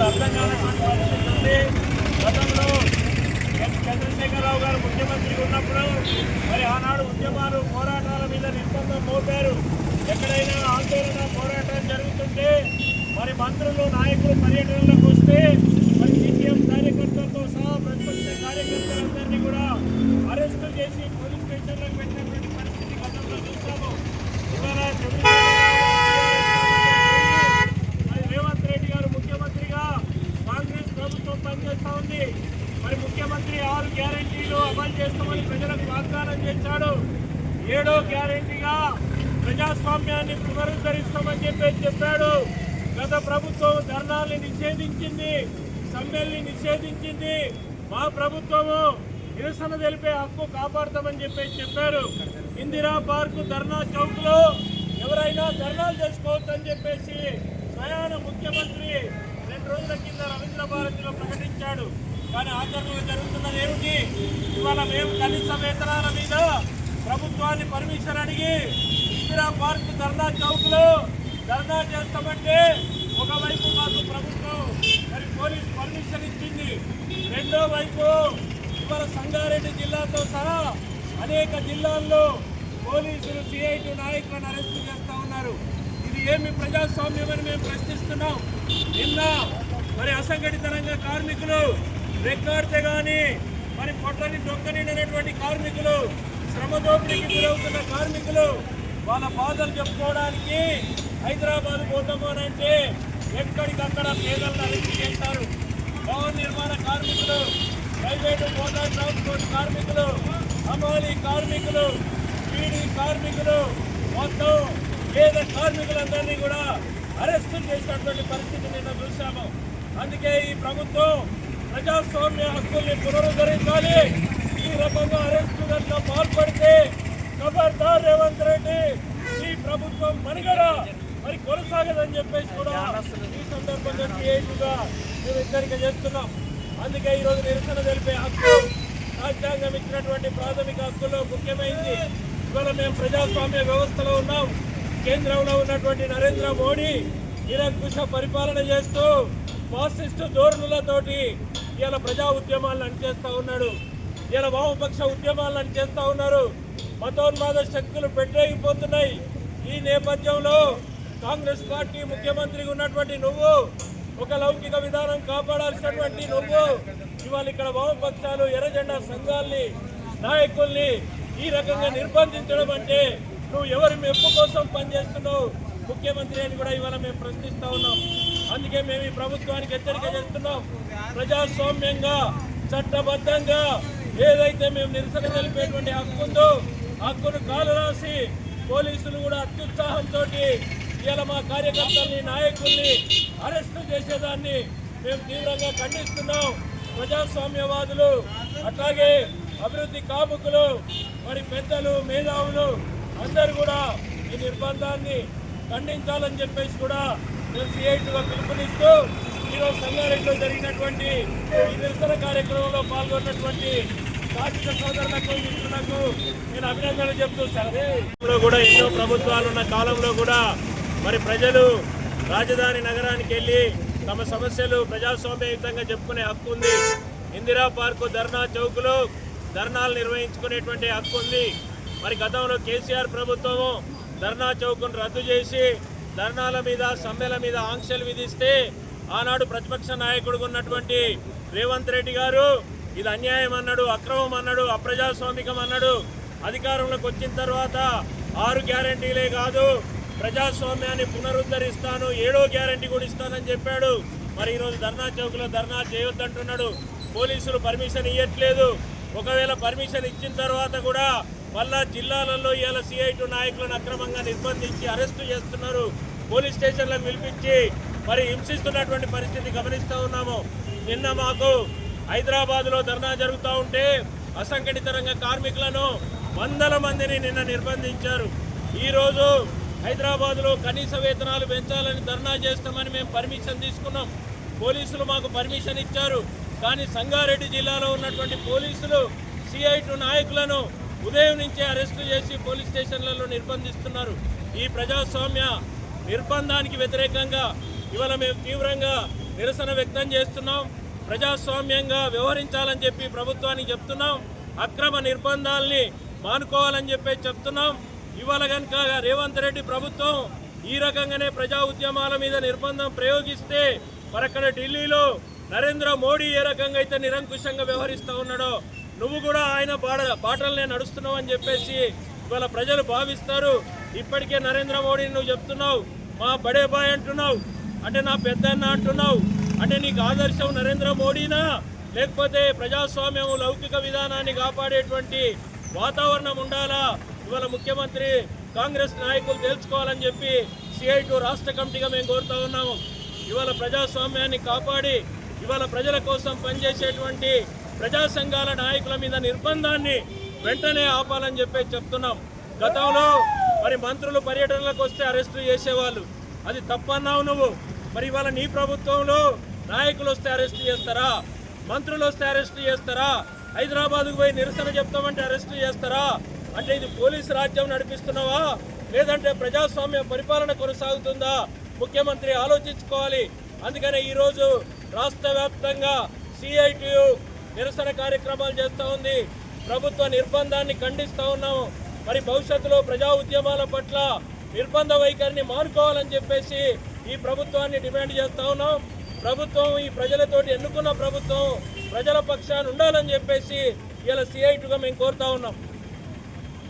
వాళ్ళు అర్థం కానటువంటి పరిస్థితి చంద్రశేఖర రావు గారు ముఖ్యమంత్రిగా ఉన్నప్పుడు మరి ఆనాడు ఉద్యమాలు పోరాటాల మీద నిర్బంధం మోపారు. ఎక్కడైనా ఆందోళన పోరాటం జరుగుతుంటే మరి మంత్రులు నాయకులు పర్యటనలకు వస్తే గ్యారంటీగా ప్రజాస్వామ్యాన్ని పునరుద్ధరిస్తామని చెప్పేసి చెప్పాడు. గత ప్రభుత్వం ధర్నాల్ని నిషేధించింది సమ్మెల్ని నిషేధించింది. మా ప్రభుత్వము నిరసన తెలిపే హక్కు కాపాడతామని చెప్పేసి చెప్పారు. ఇందిరా పార్క్ ధర్నా చౌక్లో ఎవరైనా ధర్నాలు చేసుకోవచ్చు అని చెప్పేసి స్వయాన ముఖ్యమంత్రి రెండు రోజుల కింద రవీంద్ర భారతిలో ప్రకటించాడు. కానీ ఆచరణలో జరుగుతున్నది ఏమిటి? ఇవాళ మేము కనీస వేతనాల మీద ప్రభుత్వాన్ని పర్మిషన్ అడిగి ఇందిరా పార్క్ ధర్నా చౌక్లో ధర్నా చేస్తామంటే ఒకవైపు మాకు ప్రభుత్వం మరి పోలీస్ పర్మిషన్ ఇచ్చింది రెండో వైపు ఇవాళ సంగారెడ్డి జిల్లాతో సహా అనేక జిల్లాల్లో పోలీసులు సిఐటి నాయకులను అరెస్టు చేస్తూ ఉన్నారు. ఇది ఏమి ప్రజాస్వామ్యమని మేము ప్రశ్నిస్తున్నాం. నిన్న మరి అసంఘటిత రంగ కార్మికులు రెక్కాడితే కానీ మరి పొట్టని డొక్కనినటువంటి కార్మికులు శ్రమ దోపిడీకి గురవుతున్న కార్మికులు వాళ్ళ బాధలు చెప్పుకోవడానికి హైదరాబాద్ పోతాము అని అంటే ఎక్కడికక్కడ పేదలను అరెస్ట్ చేస్తారు. భవన నిర్మాణ కార్మికులు ప్రైవేటు మోటార్ ట్రాన్స్పోర్ట్ కార్మికులు హమాలి కార్మికులు పీడీ కార్మికులు మొత్తం పేద కార్మికులందరినీ కూడా అరెస్ట్ చేసినటువంటి పరిస్థితి నిన్న చూశాము. అందుకే ఈ ప్రభుత్వం ప్రజాస్వామ్య హక్కుల్ని పునరుద్ధరించాలి. ఈ రకంగా పాల్పడితే ఖబర్దార్ రేవంత్ రెడ్డి ఈ ప్రభుత్వం మనుగడ. మరి కొనసాగదని చెప్పేసి కూడా ఈ సందర్భంగా క్రియేటివ్గా మేము హెచ్చరిక చేస్తున్నాం. అందుకే ఈరోజు నిరసన తెలిపే హక్కు రాజ్యాంగం ఇచ్చినటువంటి ప్రాథమిక హక్కుల్లో ముఖ్యమైనది ఇవాళ మేము ప్రజాస్వామ్య వ్యవస్థలో ఉన్నాం. కేంద్రంలో ఉన్నటువంటి నరేంద్ర మోడీ నిరంకుశ పరిపాలన చేస్తూ ఫాసిస్టు ధోరణులతోటి ఇవాళ ప్రజా ఉద్యమాలను అణిచేస్తా ఉన్నాడు. ఇలా వామపక్ష ఉద్యమాలను చేస్తూ ఉన్నారు. మతోన్మాద శక్తులు పెట్టేగిపోతున్నాయి ఈ నేపథ్యంలో కాంగ్రెస్ పార్టీ ముఖ్యమంత్రిగా ఉన్నటువంటి నువ్వు ఒక లౌకిక విధానం కాపాడాల్సినటువంటి నువ్వు ఇవాళ ఇక్కడ వామపక్షాలు ఎర్రజెండా సంఘాల్ని నాయకుల్ని ఈ రకంగా నిర్బంధించడం అంటే నువ్వు ఎవరి మెప్పు కోసం పనిచేస్తున్నావు? ముఖ్యమంత్రి అని కూడా ఇవాళ మేము ప్రశ్నిస్తా ఉన్నాం. అందుకే మేము ఈ ప్రభుత్వానికి హెచ్చరిక చేస్తున్నాం. ప్రజాస్వామ్యంగా చట్టబద్ధంగా ఏదైతే మేము నిరసన తెలిపేటువంటి హక్కు ఉందో హక్కును కాలు రాసి పోలీసులు కూడా అత్యుత్సాహంతో ఇలా మా కార్యకర్తల్ని నాయకుల్ని అరెస్టు చేసేదాన్ని మేము తీవ్రంగా ఖండిస్తున్నాం. ప్రజాస్వామ్యవాదులు అట్లాగే అభివృద్ధి కాముకులు మరి పెద్దలు మేధావులు అందరూ కూడా ఈ నిర్బంధాన్ని ఖండించాలని చెప్పేసి కూడా మేము సిఐటీగా పిలుపునిస్తూ ఈరోజు సంగారెడ్డిలో జరిగినటువంటి ఈ నిరసన కార్యక్రమంలో పాల్గొన్నటువంటి కార్మిక సోదరులకు మిత్రులకు నేను అభినందనలు చెప్తూ సరే. కూడా ఎన్నో ప్రభుత్వాలు ఉన్న కాలంలో కూడా మరి ప్రజలు రాజధాని నగరానికి వెళ్ళి తమ సమస్యలు ప్రజాస్వామ్యయుతంగా చెప్పుకునే హక్కు ఉంది. ఇందిరా పార్కు ధర్నా చౌక్లో ధర్నాలు నిర్వహించుకునేటువంటి హక్కు ఉంది. మరి గతంలో కేసీఆర్ ప్రభుత్వము ధర్నా చౌక్ను రద్దు చేసి ధర్నాల మీద సమ్మెల మీద ఆంక్షలు విధిస్తే ఆనాడు ప్రతిపక్ష నాయకుడు ఉన్నటువంటి రేవంత్ రెడ్డి గారు ఇది అన్యాయం అన్నాడు అక్రమం అన్నాడు అప్రజాస్వామికం అన్నాడు. అధికారంలోకి వచ్చిన తర్వాత ఆరు గ్యారంటీలే కాదు ప్రజాస్వామ్యాన్ని పునరుద్ధరిస్తాను ఏడో గ్యారంటీ కూడా ఇస్తానని చెప్పాడు. మరి ఈరోజు ధర్నా చౌక్లో ధర్నా చేయొద్దంటున్నాడు పోలీసులు పర్మిషన్ ఇవ్వట్లేదు ఒకవేళ పర్మిషన్ ఇచ్చిన తర్వాత కూడా మళ్ళా జిల్లాలలో ఇవాళ సిఐటు నాయకులను అక్రమంగా నిర్బంధించి అరెస్టు చేస్తున్నారు. పోలీస్ స్టేషన్లకు పిలిపించి మరి హింసిస్తున్నటువంటి పరిస్థితి గమనిస్తూ ఉన్నాము. నిన్న మాకు హైదరాబాద్లో ధర్నా జరుగుతూ ఉంటే అసంఘటిత రంగ కార్మికులను వందల మందిని నిన్న నిర్బంధించారు. ఈరోజు హైదరాబాద్లో కనీస వేతనాలు పెంచాలని ధర్నా చేస్తామని మేము పర్మిషన్ తీసుకున్నాం. పోలీసులు మాకు పర్మిషన్ ఇచ్చారు. కానీ సంగారెడ్డి జిల్లాలో ఉన్నటువంటి పోలీసులు సిఐటు నాయకులను ఉదయం నుంచే అరెస్టు చేసి పోలీస్ స్టేషన్లలో నిర్బంధిస్తున్నారు. ఈ ప్రజాస్వామ్య నిర్బంధానికి వ్యతిరేకంగా ఇవాళ మేము తీవ్రంగా నిరసన వ్యక్తం చేస్తున్నాం. ప్రజాస్వామ్యంగా వ్యవహరించాలని చెప్పి ప్రభుత్వానికి చెప్తున్నాం. అక్రమ నిర్బంధాల్ని మానుకోవాలని చెప్పి చెప్తున్నాం. ఇవాళ కనుక రేవంత్ రెడ్డి ప్రభుత్వం ఈ రకంగానే ప్రజా ఉద్యమాల మీద నిర్బంధం ప్రయోగిస్తే మరక్కడ ఢిల్లీలో నరేంద్ర మోడీ ఏ రకంగా అయితే నిరంకుశంగా వ్యవహరిస్తూ ఉన్నాడో నువ్వు కూడా ఆయన బాట బాటలనే నడుస్తున్నావు అని చెప్పేసి ఇవాళ ప్రజలు భావిస్తారు. ఇప్పటికే నరేంద్ర మోడీని నువ్వు చెప్తున్నావు. మా బడే బాయ్ అంటున్నావు. అంటే నా పెద్దన్న అంటున్నావు. అంటే నీకు ఆదర్శం నరేంద్ర మోడీనా? లేకపోతే ప్రజాస్వామ్యం లౌకిక విధానాన్ని కాపాడేటువంటి వాతావరణం ఉండాలా? ఇవాళ ముఖ్యమంత్రి కాంగ్రెస్ నాయకులు తెలుసుకోవాలని చెప్పి సిఐ టూ రాష్ట్ర కమిటీగా మేము కోరుతా ఉన్నాము. ఇవాళ ప్రజాస్వామ్యాన్ని కాపాడి ఇవాళ ప్రజల కోసం పనిచేసేటువంటి ప్రజా సంఘాల నాయకుల మీద నిర్బంధాన్ని వెంటనే ఆపాలని చెప్పి చెప్తున్నాం. గతంలో మరి మంత్రులు పర్యటనలకు వస్తే అరెస్టు చేసేవాళ్ళు. అది తప్పన్నావు నువ్వు. మరి ఇవాళ నీ ప్రభుత్వంలో నాయకులు వస్తే అరెస్ట్ చేస్తారా? మంత్రులు వస్తే అరెస్ట్ చేస్తారా? హైదరాబాద్కు పోయి నిరసన చెప్తామంటే అరెస్ట్ చేస్తారా? అంటే ఇది పోలీసు రాజ్యం నడిపిస్తున్నావా? లేదంటే ప్రజాస్వామ్య పరిపాలన కొనసాగుతుందా? ముఖ్యమంత్రి ఆలోచించుకోవాలి. అందుకనే ఈరోజు రాష్ట్ర వ్యాప్తంగా సిఐటియు నిరసన కార్యక్రమాలు చేస్తూ ఉంది. ప్రభుత్వ నిర్బంధాన్ని ఖండిస్తూ ఉన్నాము. మరి భవిష్యత్తులో ప్రజా ఉద్యమాల పట్ల నిర్బంధ వైఖరిని మానుకోవాలని చెప్పేసి ఈ ప్రభుత్వాన్ని డిమాండ్ చేస్తా ఉన్నాం. ప్రభుత్వం ఈ ప్రజలతోటి ఎన్నుకున్న ప్రభుత్వం ప్రజల పక్షాన్ని ఉండాలని చెప్పేసి ఇలా సిఐటుగా మేము కోరుతా ఉన్నాం.